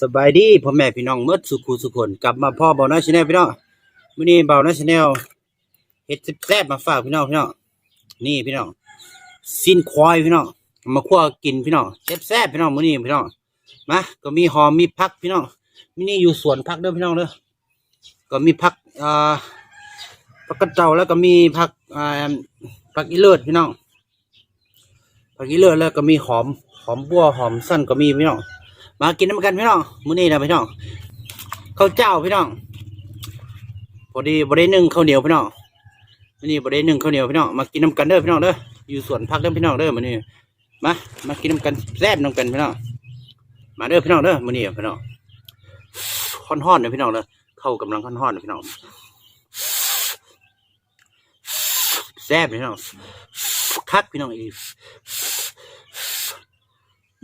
สบายดีพ่อแม่พี่น้องเมื่อสุขุสุขคนกลับมาพ่อเบาน้อยชาแนลพี่น้องมื้อนี้เบาน้อยชาแนลเฮ็ดแซ่บมาฝากพี่น้องพี่น้องนี่พี่น้องสิ้นควายพี่น้องมาคั่วกินพี่น้องแซ่บๆพี่น้องมื้อนี้พี่น้องมาก็มีหอมมีผักพี่น้องมื้อนี้อยู่สวนผักเด้อพี่น้องเด้อก็มีผักอ่าผักกระเจ้าแล้วก็มีผักอ่าผักอีเลิศพี่น้องผักอีเลิศแล้วก็มีหอมหอมบัวหอมสั้นก็มีพี่น้อง มากินน้ำกันพี่น้องมื้อนี้นะพี่น้องข้าวเจ้าพี่น้องพอดีบริหนึ่งข้าวเหนียวพี่น้องมื้อนี้บริหนึ่งข้าวเหนียวพี่น้องมากินน้ำกันเด้อพี่น้องเด้ออยู่สวนพักเด้อพี่น้องเด้อมื้อนี้มามากินน้ำกันแซ่บน้ำกันพี่น้องมาเด้อพี่น้องเด้อมื้อนี้พี่น้องฮ้อนๆเด้อพี่น้องเด้อเข้ากำลังฮ้อนๆเด้อพี่น้องแซ่บพี่น้องคักพี่น้องอีก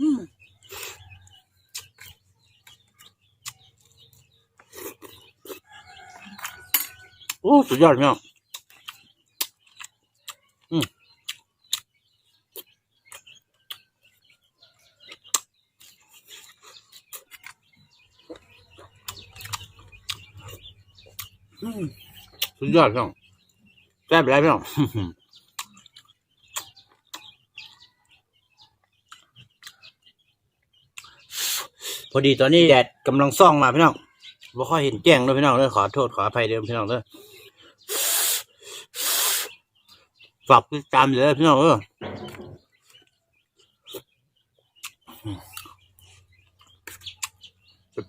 อืม โอ้สุดยอดพี่น้องอืมอืมสุดยอดพี่น้องแซ่บไรพี่น้องพอดีตอนนี้แดดกำลังส่องมาพี่น้องบ่ค่อยเห็นแจ้งเลยพี่น้องเลยขอโทษขออภัยเดิมพี่น้องเลย ฝากติดตามเลยพี่น้องเออ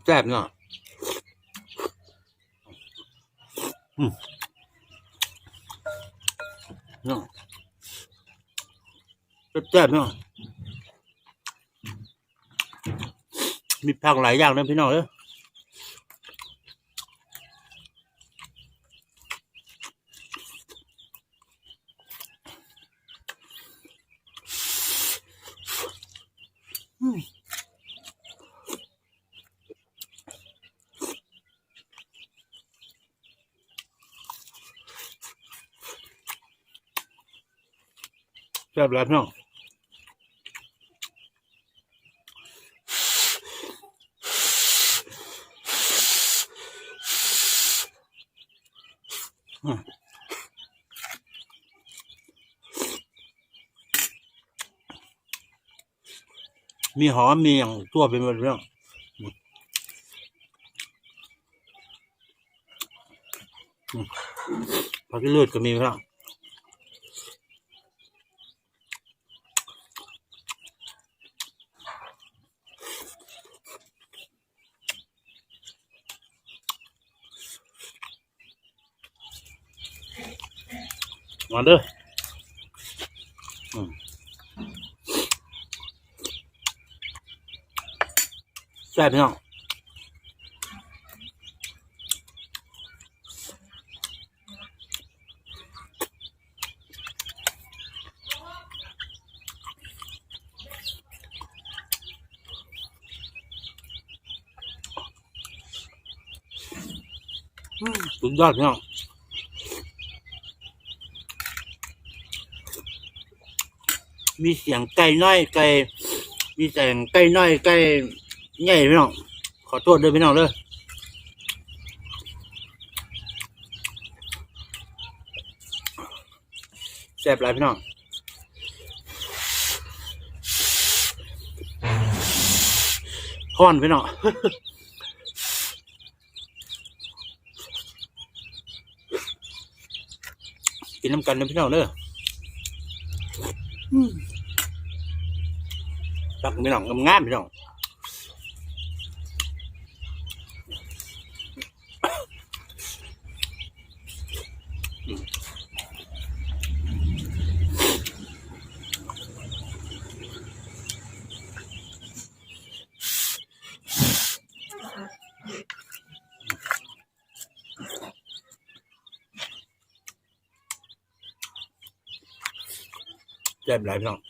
แซ่บเนาะอืมเนาะแซ่บเนาะมีผักหลายอย่างเลยพี่น้องเอ้ ซ่บแล้วพี่น้องมีหอม มีอย่างตัวไปหมดพี่น้องผักกีเลือดก็มีพี่น้อง มาเด้ออืมแซ่บพี่น้องอืมสุดยอดพี่น้อง มีเสียงไก่น้อยไก่มีเสียงไก่น้อยไก่ใหญ่พี่น้องขอโทษด้วยพี่น้องเด้อแซ่บหลายพี่น้องฮ้อนพี่น้องกินน้ำกันนะพี่น้องเด้อ ตักพี่น้องงามๆพี่น้องแซ่บหลายพี่น้อง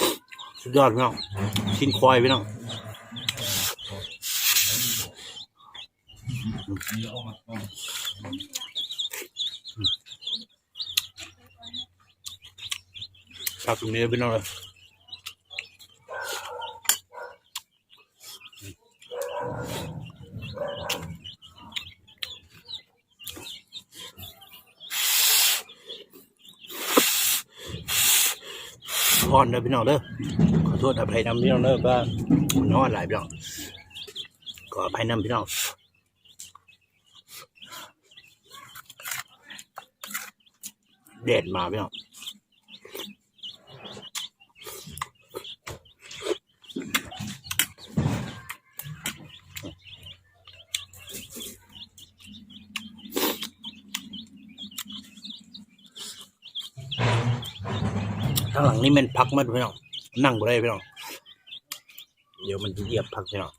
สุด ยอดพี่น้องชิ้นควายพี่น้องครับตรงนี้พี่น้องเลย พ อนเด้อพี่น้องเด้อขอโทษอภัยนำพี่น้องเด้อว่านอนหลายพี่น้องขออภัยนำพี่น้องแดดมาพี่น้อง ข้างหลังนี่มันพักมัดพี่น้องนั่งบ่ได้พี่น้องเดี๋ยวมันจะเหยียบพักพี่น้อง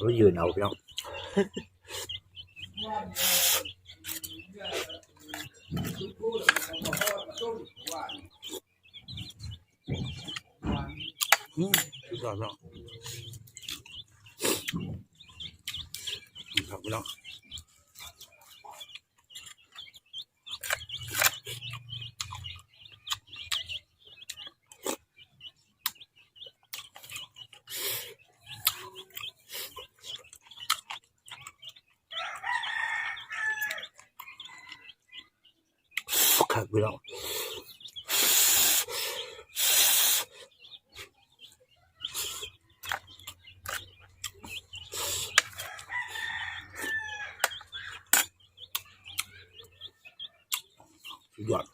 แล้ยืนเอาพี่น้องอืมสุดยอดเนาะครับพี่น้องครับ พี่น้องสุดยอด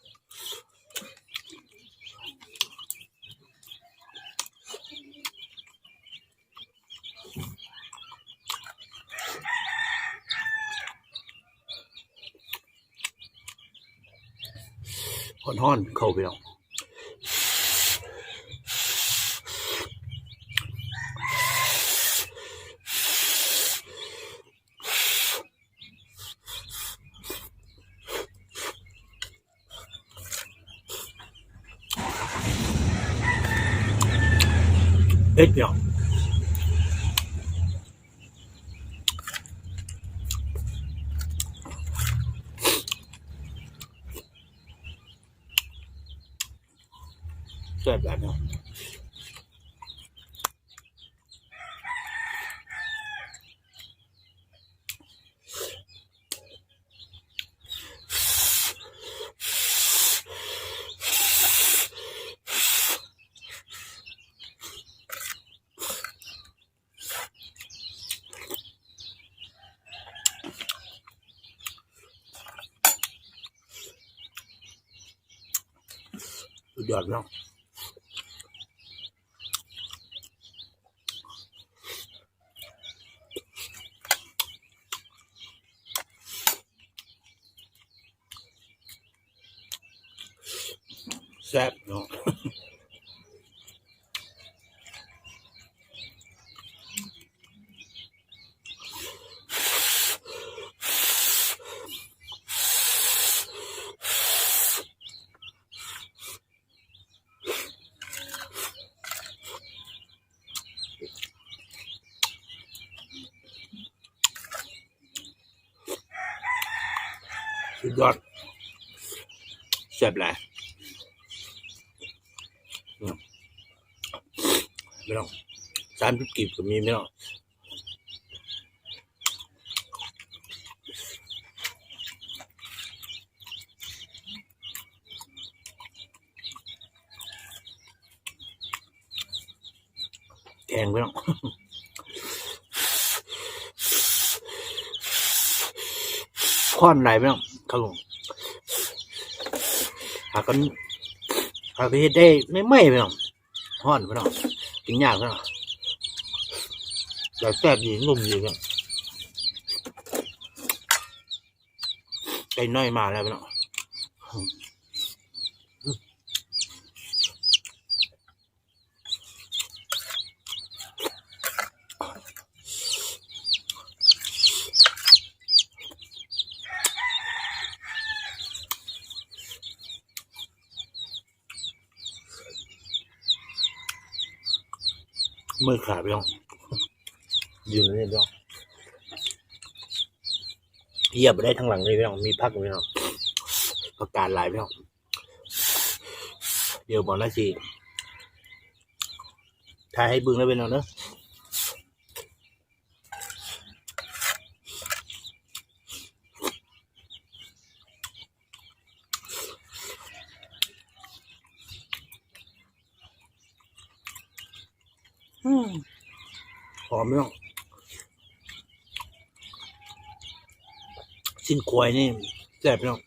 ห้อ นห้อนๆเข้าพี่น้องเอ็ดพี่น้องแซ่บแบบนี้สุดยอดพี่น้อง ซ่บเนาะสุดยอดแซ่บแหละอืม ไม่ต้องสามสิบกีบก็มีไม่ต้องแกงไม่ต้องข้อนไหนไม่ต้องครับผมหากันหาไปเฮ็ดได้ไม่ไหม่ไม่ต้องห้อนไม่ต้อง กินยากนะองแต่แซ่บดีนุ่มดีครับไก่น้อยมาแล้วเนาะ มือขาดไม่ต้องยืนนี่ไม่ต้องเหยียบไปได้ทั้งหลังเลยไม่ต้องมีพักไม่ต้องประกาศหลายไม่ต้องเดี๋ยวบอกนะสิถ่ายให้เบึงแล้วเป็นเอาเนอะ อืมหอมเนาะชิ้นควยนี่แซ่บเนาะ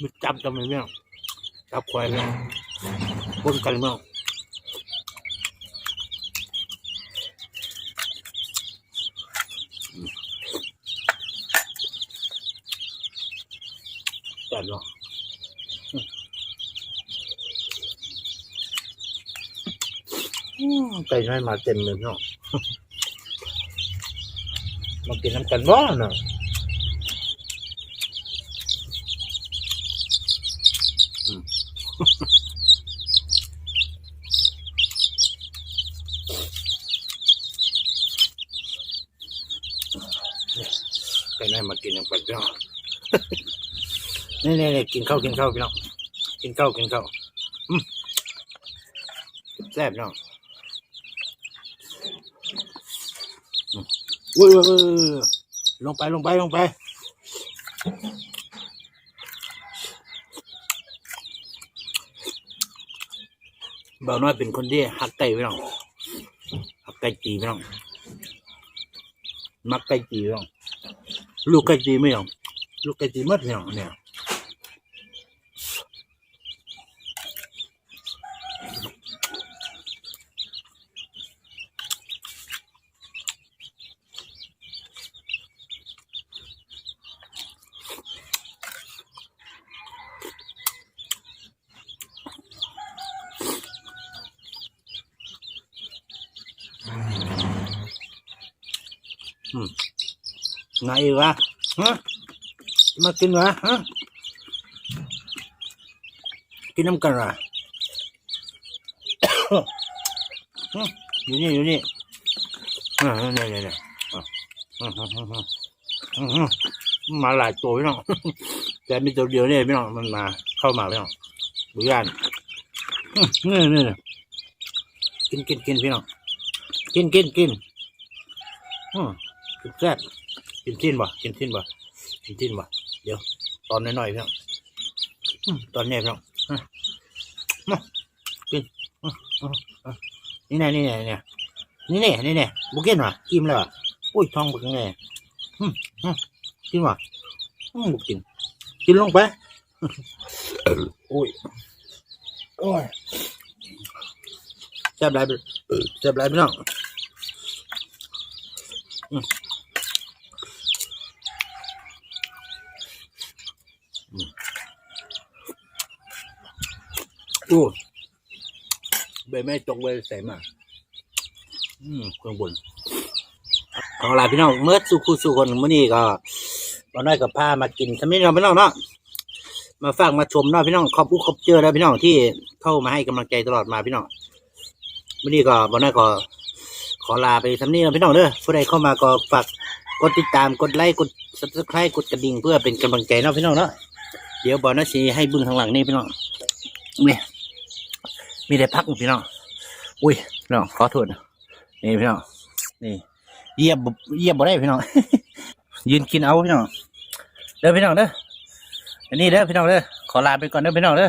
มันจับกันไหมเนี่ยจับควายเนี่ยปนกันเนาะแซ่บเนาะอืม ไก่น้อยมาเต็มเลยเนาะมากินน้ำกันว่าเนาะไปไหนมากินอย่างปัดเนาะนี่นี่นี่กินข้าวกินข้าวพี่น้องกินข้าวกินข้าวอืมแซ่บเนาะอืม อุ้ยลงไปลงไปลงไป บ่าวน้อยเป็นคนที่หักไก่พี่น้องหักไก่จีพี่น้องมักไก่จีพี่น้องลูกไก่จีไม่หรอกลูกไก่จีมัดไม่หรองเนี่ย ไงวะฮะมากินวะฮะกินน้ำกันวะอยู่นี่อยู่นี่อ่าเนี่ยเนี่ยเนี่ยอะอ่มาหลายตัวพี่น้องแต่มีตัวเดียวเนี่ยพี่น้องมันมาเข้ามาพี่น้องบุญานอื้อนี่นี่นี่กินกินกินพี่น้องกินกินกินอืมแซ่บ กินชิ้นบ่กินชิ้นบ่กินชิ้นบ่เดี๋ยว ตอนน้อยๆพี่น้องอืมตอนนี้พี่น้องอะมากินอะอะอะนี่แน่นี่แน่เนี่ยนี่แน่นี่แน่บุกินว่ะกินแล้วอะอุ้ยท้องบุกยังไงอืมอืมกินว่ะอืมบุกิน กินลงไปโอ้ยโอ้ยแซ่บไรไปแซ่บไรพี่น้อง อืมอืมโอ้ใบไม้ตกใบใส่มาอืมเครื่องบนเอาล่ะพี่น้องเมื่อสุขุสุคนเมื่อนี้ก็เราได้กับพามากินทำนี้เราพี่น้องเนาะมาฝากมาชมเนาะพี่น้องขอบคุณขอบเจอแล้วพี่น้องที่เข้ามาให้กำลังใจตลอดมาพี่น้องวันนี้ก็วันนี้ก็ขอลาไปทำนี้เนาพี่น้องเด้อผู้ใดเข้ามาก็ฝากกดติดตามกดไลค์กดซับสไครต์กดกระดิ่งเพื่อเป็นกำลังใจเนาะพี่น้องเนาะ ดี๋ยวบอลนะสีให้บึ้งทางหลังนี่พี่น้องนี่มีได้พักพี่น้องอุ้ยพี่น้องขอโทษนะนี่พี่น้องนี่เยียบเยียบบ่ได้พี่น้องยืนกินเอาพี่น้องเด้อพี่น้องเด้ออันนี้เด้อพี่น้องเด้อขอลาไปก่อนเด้อพี่น้องเด้อ